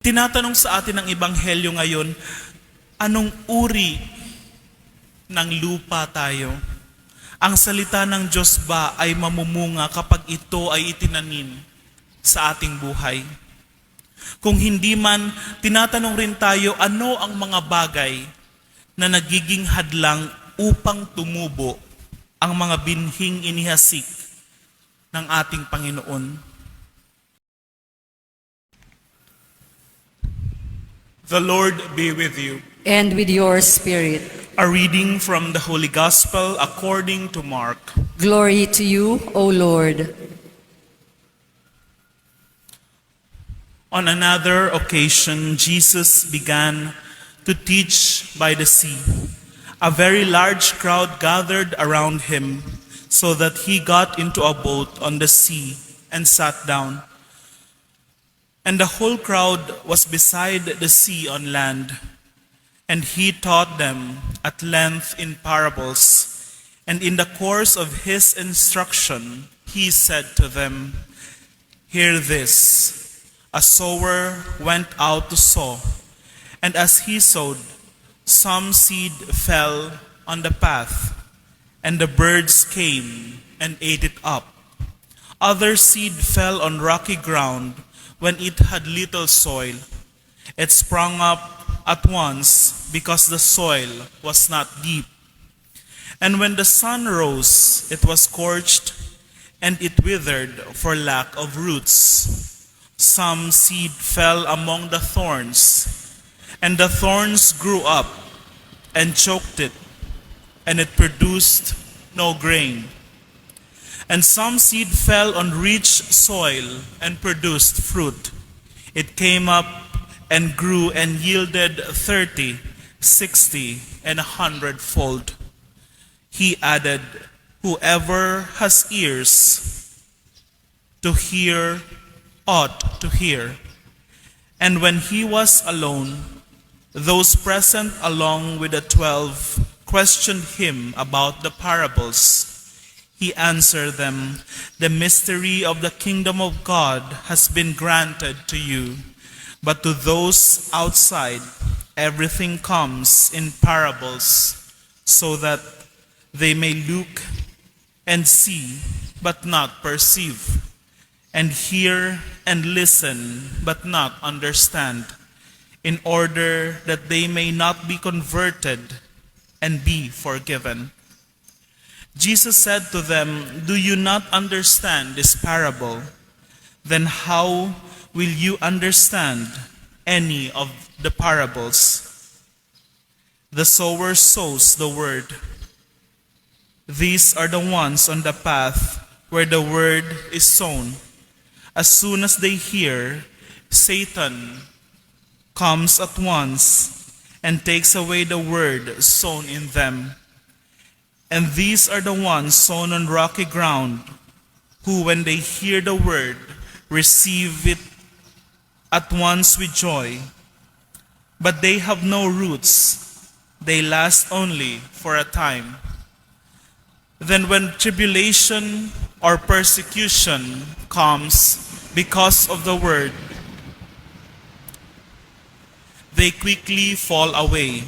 Tinatanong sa atin ng Ebanghelyo ngayon, anong uri ng lupa tayo? Ang salita ng Diyos ba ay mamumunga kapag ito ay itinanim sa ating buhay? Kung hindi man, tinatanong rin tayo ano ang mga bagay na nagiging hadlang upang tumubo ang mga binhing inihasik ng ating Panginoon. The Lord be with you. and with your spirit. A reading from the Holy Gospel according to Mark. Glory to you, O Lord. On another occasion, Jesus began to teach by the sea. A very large crowd gathered around him, so that he got into a boat on the sea and sat down. And the whole crowd was beside the sea on land. And he taught them at length in parables. And in the course of his instruction, he said to them, Hear this. A sower went out to sow, and as he sowed, some seed fell on the path, and the birds came and ate it up. Other seed fell on rocky ground when it had little soil. It sprung up at once because the soil was not deep. And when the sun rose, it was scorched, and it withered for lack of roots. Some seed fell among the thorns, and the thorns grew up and choked it, and it produced no grain. And some seed fell on rich soil and produced fruit. It came up and grew and yielded thirty, sixty, and a hundredfold. He added, Whoever has ears to hear ought to hear. And when he was alone, those present along with the twelve questioned him about the parables. He answered them, The mystery of the kingdom of God has been granted to you, but to those outside, everything comes in parables, so that they may look and see, but not perceive, and hear and listen, but not understand, in order that they may not be converted and be forgiven. Jesus said to them, Do you not understand this parable? Then how will you understand any of the parables? The sower sows the word. These are the ones on the path where the word is sown. As soon as they hear, Satan comes at once and takes away the word sown in them. And these are the ones sown on rocky ground, who, when they hear the word, receive it at once with joy. But they have no roots, they last only for a time. Then, when tribulation or persecution comes because of the word, they quickly fall away.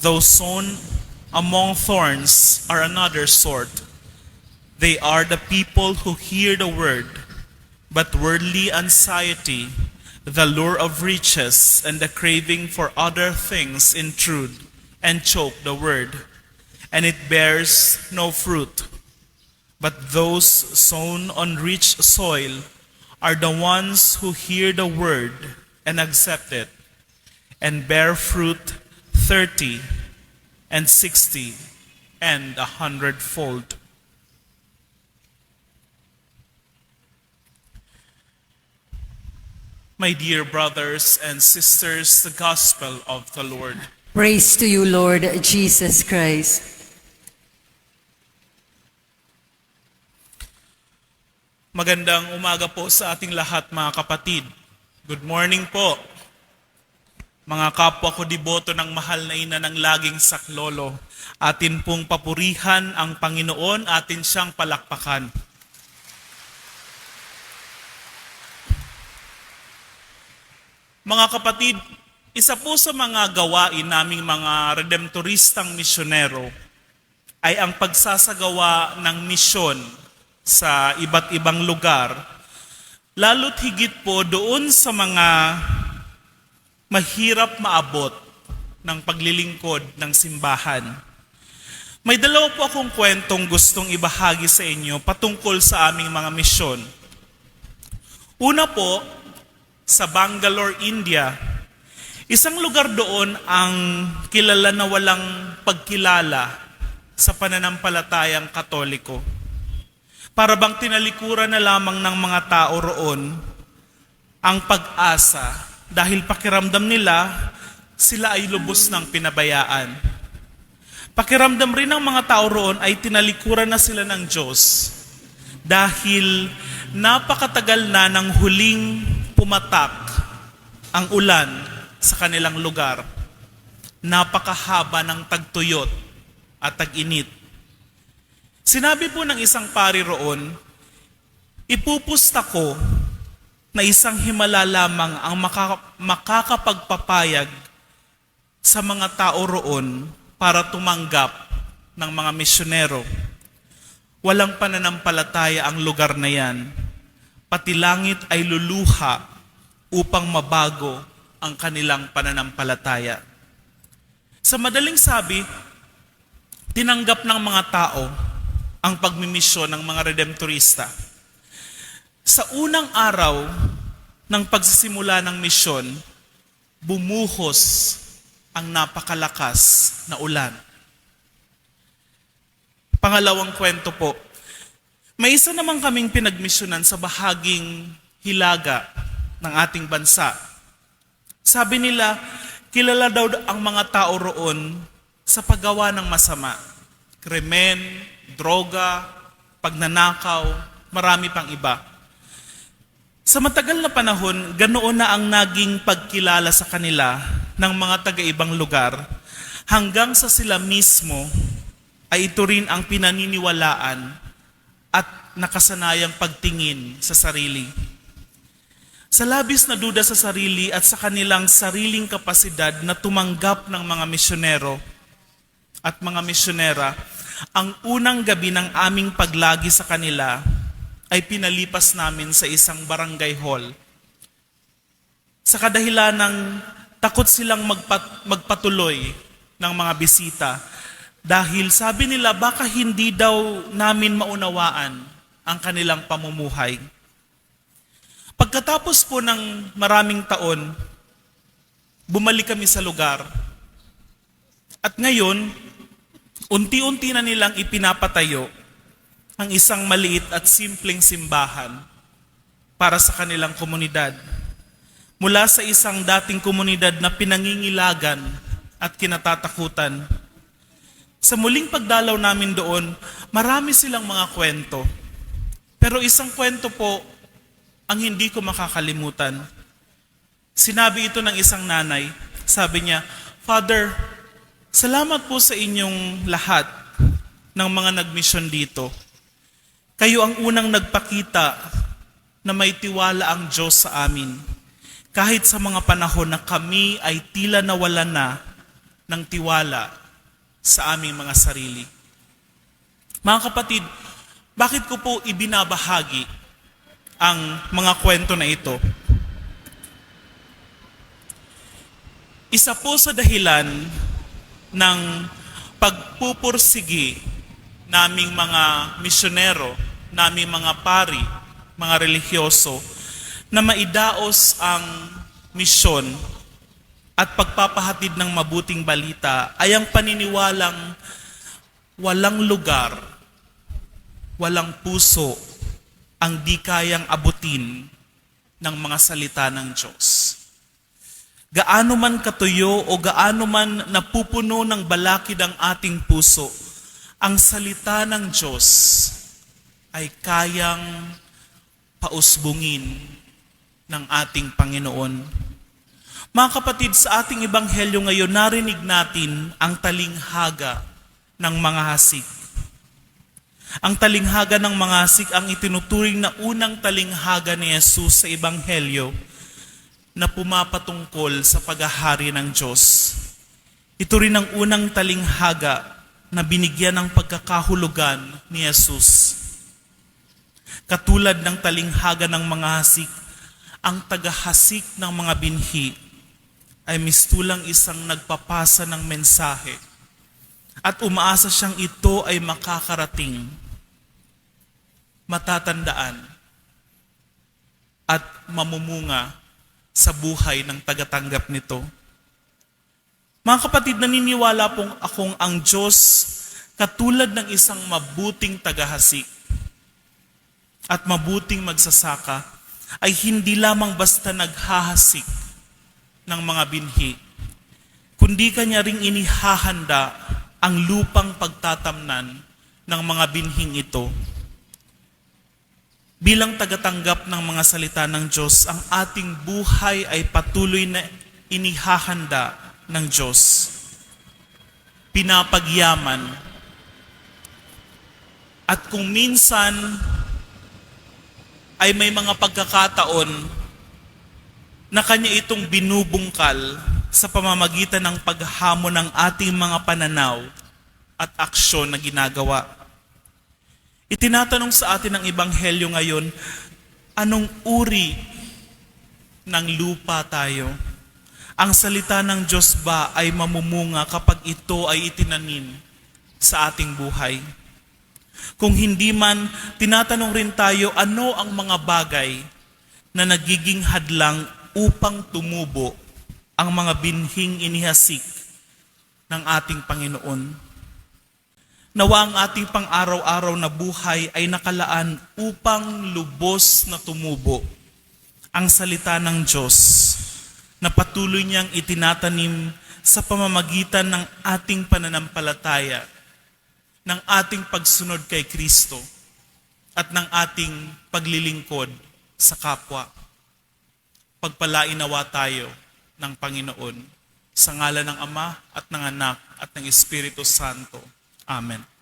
Those sown among thorns are another sort. They are the people who hear the word, but worldly anxiety, the lure of riches, and the craving for other things intrude and choke the word, and it bears no fruit. But those sown on rich soil are the ones who hear the word and accept it, and bear fruit thirty and sixty and a hundredfold. My dear brothers and sisters, the gospel of the Lord. Praise to you, Lord Jesus Christ. Magandang umaga po sa ating lahat mga kapatid. Good morning po. Mga kapwa ko deboto ng mahal na ina ng laging saklolo, atin pong papurihan ang Panginoon, atin siyang palakpakan. Mga kapatid, isa po sa mga gawain naming mga redemptoristang misyonero ay ang pagsasagawa ng misyon sa iba't ibang lugar, lalo't higit po doon sa mga mahirap maabot ng paglilingkod ng simbahan. May dalawa po akong kwentong gustong ibahagi sa inyo patungkol sa aming mga misyon. Una po, sa Bangalore, India, isang lugar doon ang kilala na walang pagkilala sa pananampalatayang katoliko. Para bang tinalikuran na lamang ng mga tao roon ang pag-asa dahil pakiramdam nila sila ay lubos ng pinabayaan. Pakiramdam rin ng mga tao roon ay tinalikuran na sila ng Diyos dahil napakatagal na ng huling pumatak ang ulan sa kanilang lugar. Napakahaba ng tagtuyot at tag-init. Sinabi po ng isang pari roon, ipupusta ko na isang himala lamang ang maka- makakapagpapayag sa mga tao roon para tumanggap ng mga misyonero. Walang pananampalataya ang lugar na yan. Pati langit ay luluha upang mabago ang kanilang pananampalataya. Sa madaling sabi, tinanggap ng mga tao ang pagmimisyon ng mga redemptorista. Sa unang araw ng pagsisimula ng misyon, bumuhos ang napakalakas na ulan. Pangalawang kwento po, may isa naman kaming pinagmisyonan sa bahaging hilaga ng ating bansa. Sabi nila, kilala daw ang mga tao roon sa paggawa ng masama. Krimen, droga, pagnanakaw, marami pang iba. Sa matagal na panahon, ganoon na ang naging pagkilala sa kanila ng mga taga-ibang lugar hanggang sa sila mismo ay ito rin ang pinaniniwalaan at nakasanayang pagtingin sa sarili. Sa labis na duda sa sarili at sa kanilang sariling kapasidad na tumanggap ng mga misyonero at mga misyonera, ang unang gabi ng aming paglagi sa kanila ay pinalipas namin sa isang barangay hall. Sa kadahilan ng takot silang magpat- magpatuloy ng mga bisita dahil sabi nila baka hindi daw namin maunawaan ang kanilang pamumuhay. Pagkatapos po ng maraming taon, bumalik kami sa lugar. At ngayon, unti-unti na nilang ipinapatayo ang isang maliit at simpleng simbahan para sa kanilang komunidad. Mula sa isang dating komunidad na pinangingilagan at kinatatakutan. Sa muling pagdalaw namin doon, marami silang mga kwento. Pero isang kwento po ang hindi ko makakalimutan. Sinabi ito ng isang nanay. Sabi niya, Father, salamat po sa inyong lahat ng mga nagmisyon dito. Kayo ang unang nagpakita na may tiwala ang Diyos sa amin. Kahit sa mga panahon na kami ay tila nawala na ng tiwala sa aming mga sarili. Mga kapatid, bakit ko po ibinabahagi ang mga kwento na ito? Isa po sa dahilan ng pagpupursigi naming mga misyonero, naming mga pari, mga religyoso, na maidaos ang misyon at pagpapahatid ng mabuting balita ay ang paniniwalang walang lugar, walang puso ang di kayang abutin ng mga salita ng Diyos. Gaano man katuyo o gaano man napupuno ng balakid ang ating puso, ang salita ng Diyos ay kayang pausbungin ng ating Panginoon. Mga kapatid, sa ating ebanghelyo ngayon, narinig natin ang talinghaga ng mga hasik. Ang talinghaga ng mga hasik ang itinuturing na unang talinghaga ni Jesus sa ebanghelyo na pumapatungkol sa paghahari ng Diyos. Ito rin ang unang talinghaga na binigyan ng pagkakahulugan ni Jesus. Katulad ng talinghaga ng mga hasik, ang tagahasik ng mga binhi ay mistulang isang nagpapasa ng mensahe at umaasa siyang ito ay makakarating, matatandaan, at mamumunga sa buhay ng tagatanggap nito. Mga kapatid, naniniwala pong akong ang Diyos katulad ng isang mabuting tagahasik at mabuting magsasaka ay hindi lamang basta naghahasik ng mga binhi, kundi kanya ring inihahanda ang lupang pagtatamnan ng mga binhing ito. Bilang tagatanggap ng mga salita ng Diyos, ang ating buhay ay patuloy na inihahanda ng Diyos. Pinapagyaman. At kung minsan ay may mga pagkakataon na kanya itong binubungkal sa pamamagitan ng paghamon ng ating mga pananaw at aksyon na ginagawa. Itinatanong sa atin ng Ebanghelyo ngayon, anong uri ng lupa tayo? Ang salita ng Diyos ba ay mamumunga kapag ito ay itinanim sa ating buhay? Kung hindi man, tinatanong rin tayo ano ang mga bagay na nagiging hadlang upang tumubo ang mga binhing inihasik ng ating Panginoon. Nawa ang ating pang-araw-araw na buhay ay nakalaan upang lubos na tumubo ang salita ng Diyos na patuloy niyang itinatanim sa pamamagitan ng ating pananampalataya, ng ating pagsunod kay Kristo, at ng ating paglilingkod sa kapwa. Pagpalain nawa tayo ng Panginoon sa ngala ng Ama at ng Anak at ng Espiritu Santo. Amen.